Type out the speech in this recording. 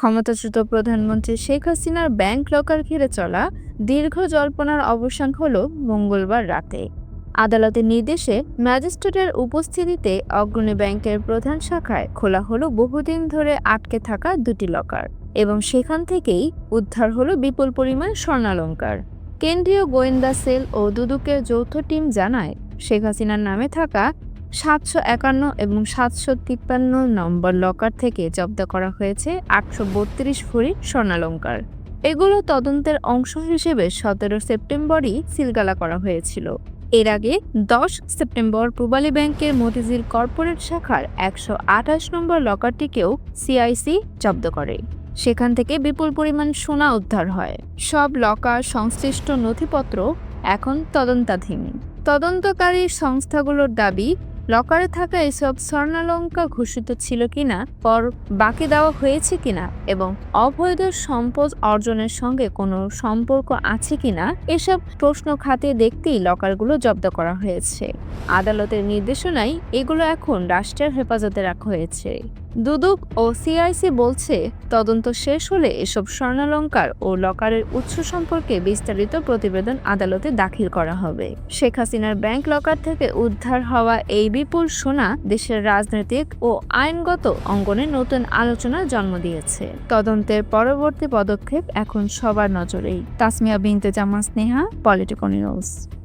ক্ষমতাচ্যুত প্রধানমন্ত্রী শেখ হাসিনার ব্যাংক লকার ঘিরে চলা দীর্ঘ জল্পনার অবসান হল মঙ্গলবার রাতে। আদালতের নির্দেশে ম্যাজিস্ট্রেটের উপস্থিতিতে অগ্রণী ব্যাংকের প্রধান শাখায় খোলা হলো বহুদিন ধরে আটকে থাকা দুটি লকার এবং সেখান থেকেই উদ্ধার হলো বিপুল পরিমাণ স্বর্ণালঙ্কার। কেন্দ্রীয় গোয়েন্দা সেল ও দুদুকের যৌথ টিম জানায়, শেখ হাসিনার নামে থাকা সাতশো একান্ন এবং সাতশো তিপ্পান্ন নম্বর লকার থেকে জব্দ করা হয়েছে আটশো বত্রিশ ভরি স্বর্ণালঙ্কার। এগুলো তদন্তের অংশ হিসেবে সতেরো সেপ্টেম্বরই সিলগালা করা হয়েছিল। এর আগে দশ সেপ্টেম্বর পূবালী ব্যাংকের মতিঝিল কর্পোরেট শাখার একশো আঠাশ নম্বর লকারটিকেও সিআইসি জব্দ করে। সেখান থেকে বিপুল পরিমাণ সোনা উদ্ধার হয়। সব লকার সংশ্লিষ্ট নথিপত্র এখন তদন্তাধীন। তদন্তকারী সংস্থাগুলোর দাবি লকারে থাকা এসব স্বর্ণালঙ্কা ঘোষিত ছিল কিনা, পর বাকি দেওয়া হয়েছে কিনা এবং অবৈধ সম্পদ অর্জনের সঙ্গে কোনো সম্পর্ক আছে কিনা, এসব প্রশ্ন খাতে দেখতেই লকারগুলো জব্দ করা হয়েছে। আদালতের নির্দেশনায় এগুলো এখন রাষ্ট্রের হেফাজতে রাখা হয়েছে। দুদক ও সিআইসি বলছে, তদন্ত শেষ হলে এসব স্বর্ণালঙ্কার ও লকারের উৎস সম্পর্কে বিস্তারিত প্রতিবেদন আদালতে দাখিল করা হবে। শেখ হাসিনার ব্যাংক লকার থেকে উদ্ধার হওয়া এই বিপুল সোনা দেশের রাজনৈতিক ও আইনগত অঙ্গনে নতুন আলোচনার জন্ম দিয়েছে। তদন্তের পরবর্তী পদক্ষেপ এখন সবার নজরেই। তাসমিয়া বিনতে জামা স্নেহা, পলিটিকো নিউজ।